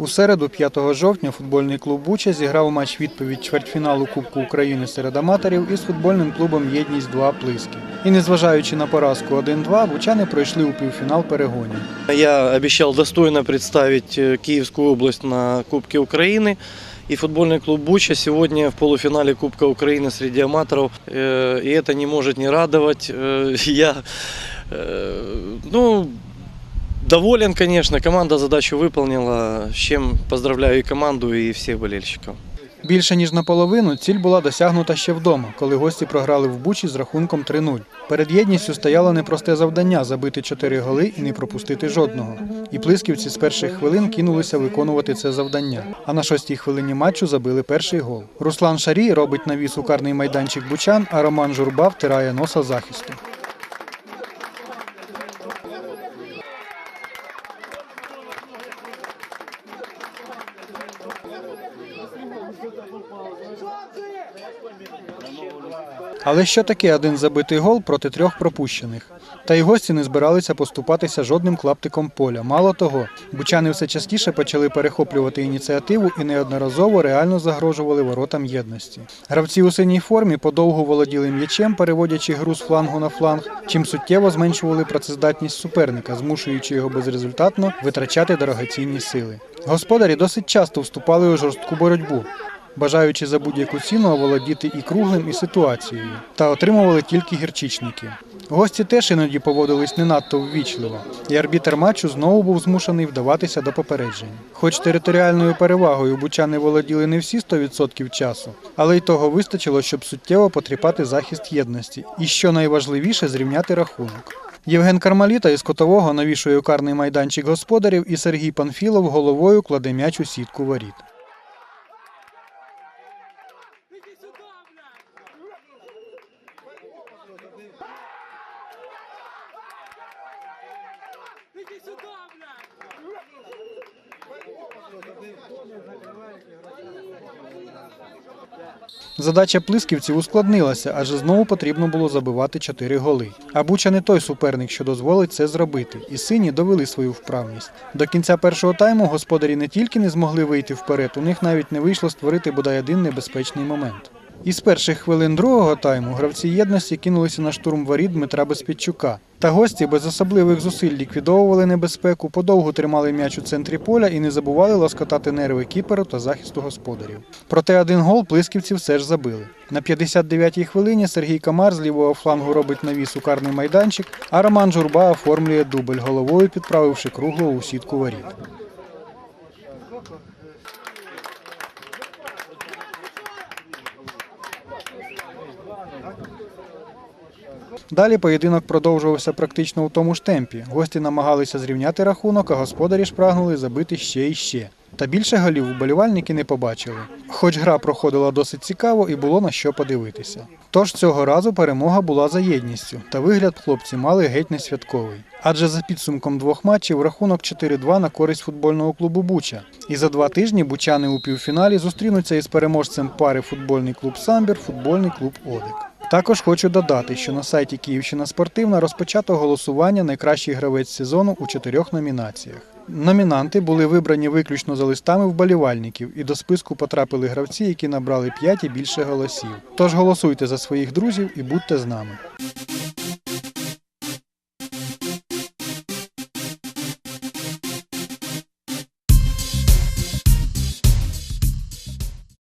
У середу, 5 жовтня, футбольний клуб Буча зіграв матч відповідь чвертьфіналу Кубку України серед аматорів із футбольним клубом Єдність 2 Плиски. І незважаючи на поразку 1-2, бучани пройшли у півфінал перегонів. Я обещал достойно представить э, Киевскую область на Кубке Украины. И футбольный клуб Буча сегодня в полуфинале Кубка Украины среди аматоров. Э, И это не может не радовать. Э, Я э, ну, доволен, конечно. Команда задачу выполнила. С чем поздравляю и команду, и всех болельщиков. Більше ніж наполовину ціль була досягнута ще вдома, коли гості програли в Бучі з рахунком 3-0. Перед єдністю стояло непросте завдання забити 4 голи і не пропустити жодного. І плисківці з перших хвилин кинулися виконувати це завдання. А на шостій хвилині матчу забили перший гол. Руслан Шарій робить навіс у карний майданчик бучан, а Роман Журба втирає носа захисту. Але що таке один забитий гол проти трьох пропущених? Та й гості не збиралися поступатися жодним клаптиком поля. Мало того, бучани все частіше почали перехоплювати ініціативу і неодноразово реально загрожували воротам єдності. Гравці у синій формі подовго володіли м'ячем, переводячи гру з флангу на фланг, чим суттєво зменшували працездатність суперника, змушуючи його безрезультатно витрачати дорогоцінні сили. Господарі досить часто вступали у жорстку боротьбу бажаючи за будь-яку ціну оволодіти і круглим, і ситуацією, та отримували тільки гірчичники. Гості теж іноді поводились не надто ввічливо, і арбітер матчу знову був змушений вдаватися до попереджень. Хоч територіальною перевагою бучани володіли не всі 100% часу, але й того вистачило, щоб суттєво потріпати захист єдності, і що найважливіше зрівняти рахунок. Євген Кармаліта із котового навішує карний майданчик господарів, і Сергій Панфілов головою кладе м'яч у сітку воріт. Иди сюда! Задача плисківців ускладнилася, адже знову потрібно було забивати 4 голи. А Буча не той суперник, що дозволить це зробити, і сині довели свою вправність. До кінця першого тайму господарі не тільки не змогли вийти вперед, у них навіть не вийшло створити бодай один небезпечний момент. Із перших хвилин другого тайму гравці єдності кинулися на штурм воріт Дмитра Безпідчука. Та гості без особливих зусиль ліквідовували небезпеку, подовго тримали м'яч у центрі поля і не забували лоскотати нерви кіперу та захисту господарів. Проте один гол плисківці все ж забили. На 59-й хвилині Сергій Камар з лівого флангу робить навіс у карний майданчик, а Роман Журба оформлює дубль головою, підправивши круглого у сітку воріт. Далі поєдинок продовжувався практично у тому ж темпі. Гості намагалися зрівняти рахунок, а господарі ж прагнули забити ще і ще. Та більше голів вболівальники не побачили. Хоч гра проходила досить цікаво і було на що подивитися. Тож цього разу перемога була за єдністю, та вигляд хлопці мали геть не святковий. Адже за підсумком двох матчів рахунок 4-2 на користь футбольного клубу Буча. І за два тижні бучани у півфіналі зустрінуться із переможцем пари футбольний клуб Самбір, футбольний клуб Одик. Також хочу додати, що на сайті Київщина Спортивна розпочато голосування найкращий гравець сезону у чотирьох номінаціях. Номінанти були вибрані виключно за листами вболівальників, і до списку потрапили гравці, які набрали 5 і більше голосів. Тож голосуйте за своїх друзів і будьте з нами.